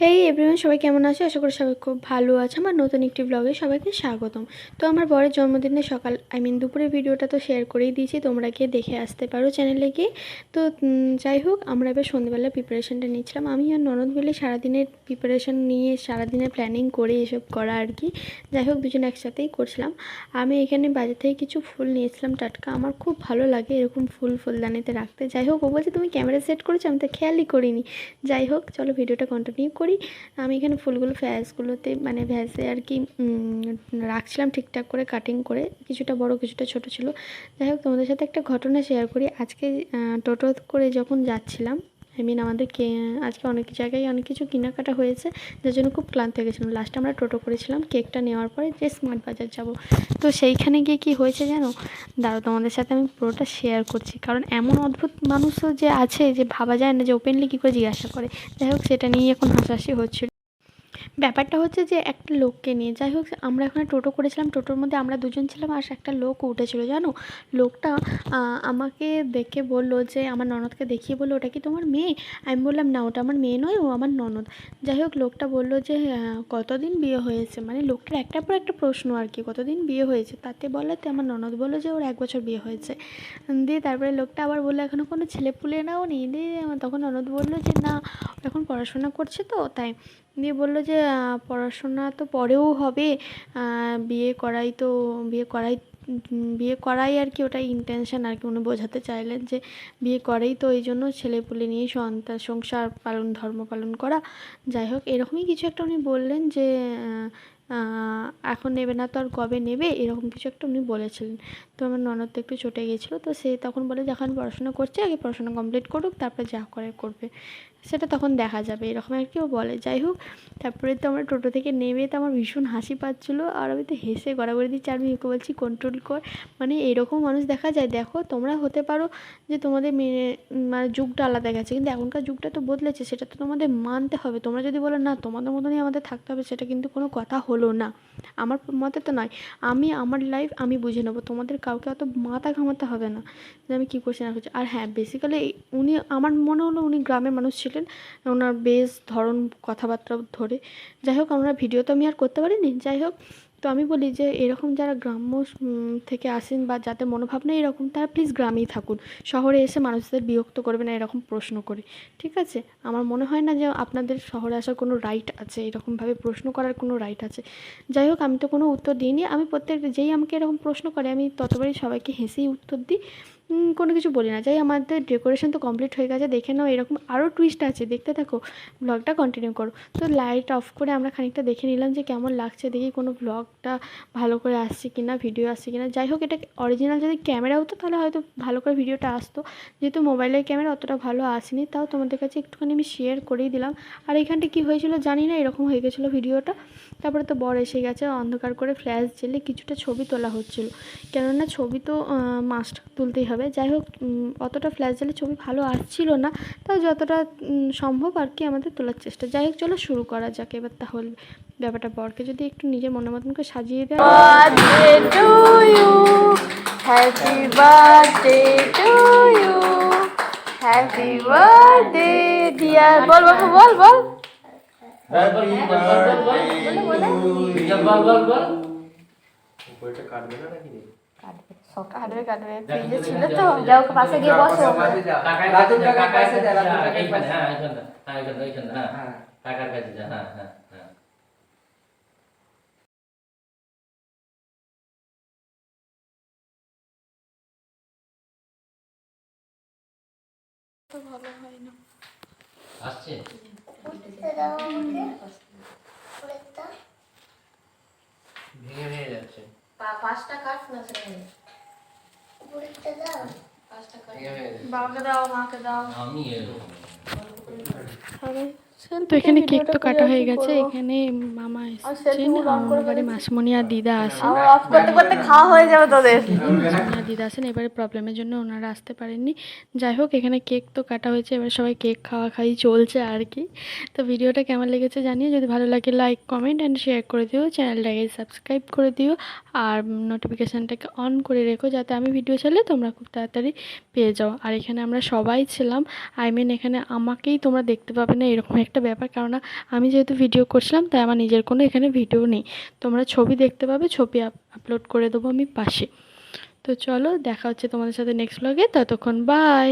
হেই everyone সবাই কেমন আছো? আশা করি সবাই খুব ভালো আছে। আমার নতুন একটি ব্লগে সবাইকে স্বাগতম। তো আমার বরের জন্মদিনে সকাল আই মিন দুপুরের ভিডিওটা তো শেয়ার করেই দিয়েছি, তোমরা গিয়ে দেখে আসতে পারো চ্যানেলে গিয়ে। তো যাই হোক, আমরা এবার সন্ধ্যেবেলা প্রিপারেশনটা নিচ্ছিলাম। আমি আর ননদ মিলে সারাদিনের প্রিপারেশন নিয়ে, সারাদিনের প্ল্যানিং করে এসব করা আর কি। যাই হোক, দুজন একসাথেই করছিলাম। আমি এখানে বাজার থেকে কিছু ফুল নিয়েছিলাম টাটকা। আমার খুব ভালো লাগে এরকম ফুল ফুলদানিতে রাখতে। যাই হোক, ও বলছে, তুমি ক্যামেরা সেট করেছ? আমি তো খেয়ালই করিনি। যাই হোক, চলো ভিডিওটা কন্টিনিউ করি। আমি এখানে ফুলগুলো ফ্যাসগুলোতে মানে ভ্যাসে আর কি রাখছিলাম ঠিকঠাক করে কাটিং করে। কিছুটা বড়, কিছুটা ছোট ছিল। যাই হোক, তোমাদের সাথে একটা ঘটনা শেয়ার করি। আজকে টোটো করে যখন যাচ্ছিলাম আই মিন আমাদের কে আজকে অনেক জায়গায় অনেক কিছু কেনাকাটা হয়েছে, যার জন্য খুব ক্লান্ত হয়ে গেছিলাম। লাস্টে আমরা টোটো করেছিলাম, কেকটা নেওয়ার পরে যে স্মার্ট বাজার যাব। তো সেইখানে গিয়ে কি হয়েছে জানো? দাঁড়ো তোমাদের সাথে আমি পুরোটা শেয়ার করছি। কারণ এমন অদ্ভুত মানুষও যে আছে, যে ভাবা যায় না যে ওপেনলি কী করে জিজ্ঞাসা করে। যাই হোক, সেটা নিয়ে এখন হাসাহাসি হচ্ছিল ব্যাপারটা হচ্ছে যে একটা লোককে নিয়ে, যাই হোক আমরা ওখানে টোটো করেছিলাম, টোটোর মধ্যে আমরা দুজন ছিলাম আর একটা লোক উঠেছিল, জানো? লোকটা আমাকে দেখে বলল যে, আমার ননদকে দেখিয়ে বলল, ওটা কি তোমার মেয়ে? আমি বললাম, না, ওটা আমার মেয়ে নয়, ও আমার ননদ। যাই হোক লোকটা বলল যে কতদিন বিয়ে হয়েছে? মানে লোকটার একটার পর একটা প্রশ্ন আর কি, কতদিন বিয়ে হয়েছে? তাতে বলাতে আমার ননদ বলল যে, ওর এক বছর বিয়ে হয়েছে। দিয়ে তারপরে লোকটা আবার বলল এখনও কোনো ছেলে পুলে নাও নেই দিয়ে তখন ননদ বলল যে, না এখন পড়াশোনা করছে তো, তাই। দিয়ে বলল যে পড়াশোনা তো পরেও হবে। বিয়ে করাই তো, বিয়ে করাই বিয়ে করাই আর কি ওটাই ইন্টেনশন আর কি। উনি বোঝাতে চাইলেন যে, বিয়ে করেই তো এই জন্য ছেলেপুলে নিয়ে সন্তান সংসার পালন, ধর্ম পালন করা। যাই হোক, এরকমই কিছু একটা উনি বললেন যে এখন নেবে না তো আর কবে নেবে? এরকম কিছু একটা উনি বলেছিলেন। তো আমার ননদ একটু চটে গেছিল, তো সে তখন বলে যখন পড়াশোনা করছে, আগে পড়াশোনা কমপ্লিট করুক, তারপরে যা করে করবে। সেটা তখন দেখা যাবে, এরকম আর কি ও বলে। যাই হোক, তারপরে তো আমরা টোটো থেকে নেমে তো আমার ভীষণ হাসি পাচ্ছিলো, আর আমি তো হেসে গড়াগড়ি দিচ্ছি, আর আমি ওকে বলছি কন্ট্রোল কর। মানে এরকম মানুষ দেখা যায়। দেখো, তোমরা হতে পারো যে, তোমাদের মেয়ে মানে যুগটা আলাদা গেছে, কিন্তু এখনকার যুগটা তো বদলেছে, সেটা তো তোমাদের মানতে হবে। তোমরা যদি বলো, না, তোমাদের মতনই আমাদের থাকতে হবে, সেটা কিন্তু কোনো কথা হলো না। আমার মতে তো নয়। আমি, আমার লাইফ আমি বুঝে নেব। তোমাদের কাউকে অত মাথা ঘামাতে হবে না যে আমি কী করছি না করছি। আর হ্যাঁ বেসিক্যালি উনি, আমার মনে হলো উনি গ্রামের মানুষ ছিলেন। ওনার বেশ ধরন, কথাবার্তা ধরে। যাই হোক, আমরা ভিডিও তো আমি আর করতে পারিনি। যাই হোক তো আমি বলি যে, এরকম যারা গ্রাম্য থেকে আসেন বা যাদের নেই এরকম, তারা প্লিজ গ্রামেই থাকুন। শহরে এসে মানুষদের বিরক্ত করবে না এরকম প্রশ্ন করে। ঠিক আছে? আমার মনে হয় না যে আপনাদের শহরে আসার কোনো রাইট আছে, এরকমভাবে প্রশ্ন করার কোনো রাইট আছে। যাই হোক, আমি তো কোনো উত্তর দিইনি। আমি প্রত্যেক যেই আমাকে এরকম প্রশ্ন করে, আমি ততবারই সবাইকে হেসেই উত্তর দিই। কোনো কিছু বলি না। যাই, আমাদের ডেকোরেশন তো কমপ্লিট হয়ে গেছে। দেখে নাও, এরকম আরও টুইস্ট আছে। দেখতে থাকো ব্লগটা কন্টিনিউ করো। তো লাইট অফ করে আমরা খানিকটা দেখে নিলাম যে কেমন লাগছে। দেখি কোনো ব্লগটা ভালো করে আসছে কি না ভিডিও আসছে কি না যাই হোক, এটা অরিজিনাল যদি ক্যামেরা হতো, তাহলে হয়তো ভালো করে ভিডিওটা আসতো। যেহেতু মোবাইলের ক্যামেরা অতটা ভালো আসেনি, তাও তোমাদের কাছে একটুখানি আমি শেয়ার করেই দিলাম। আর এখানটা কী হয়েছিল জানি না, এরকম হয়ে গেছিল ভিডিওটা তারপরে তো বর এসে গেছে, অন্ধকার করে ফ্ল্যাশ জেলে কিছুটা ছবি তোলা হচ্ছিল। কেননা ছবি তো মাস্ট তুলতেই হবে। যাই হোক অতটা ফ্ল্যাশ জেলে ছবি ভালো আসছিল না। তাও যতটা সম্ভব আর কি আমাদের তোলার চেষ্টা। যাই হোক চলো শুরু করা যাক এবার তাহলে ব্যাপারটা বরকে। যদি একটু নিজের মনের মতন করে সাজিয়ে দেয়। You. Happy birthday, dear. বল বল বল বল। হ্যাপি বার্থডে ইউ বল বল কাটবে না নাকি? রে কাটবে কাটবে ফ্রিজে ছিল তো যাও পাশে গিয়ে বসো কাকার কাছে যা কাকার কাছে হ্যাঁ এইখানে হ্যাঁ এইখানে এইখানে হ্যাঁ কাকার কাছে যা হ্যাঁ হ্যাঁ হ্যাঁ আসছে ভেঙে ভেঙে যাচ্ছে পাঁচটা কাট না সেখানে বাবাকে দাও মাকে দাও। আমি এরকম তো এখানে কেক তো কাটা হয়ে গেছে এখানে মামা এসেছেন আমার বাড়ি মাসমণি আর দিদা আসেন করতে খাওয়া হয়ে যাবে তোদের। আর দিদা আসেন এবারে প্রবলেমের জন্য ওনারা আসতে পারেননি। যাই হোক এখানে কেক তো কাটা হয়েছে এবার সবাই কেক খাওয়া খাই চলছে আর কি। তো ভিডিওটা কেমন লেগেছে জানিয়ে যদি ভালো লাগে লাইক কমেন্ট অ্যান্ড শেয়ার করে দিও চ্যানেলটাকে সাবস্ক্রাইব করে দিও আর নোটিফিকেশানটাকে অন করে রেখো যাতে আমি ভিডিও ছাড়লে তোমরা খুব তাড়াতাড়ি পেয়ে যাও। আর এখানে আমরা সবাই ছিলাম আই মিন এখানে আমাকেই তোমরা দেখতে পাবে না এরকম একটা ব্যাপার, কেননা আমি যেহেতু ভিডিও করছিলাম, তাই আমার নিজের কোনো এখানে ভিডিও নেই। তোমরা ছবি দেখতে পাবে, ছবি আপলোড করে দেবো আমি পাশে। তো চলো, দেখা হচ্ছে তোমাদের সাথে নেক্সট ব্লগে ততক্ষণ বাই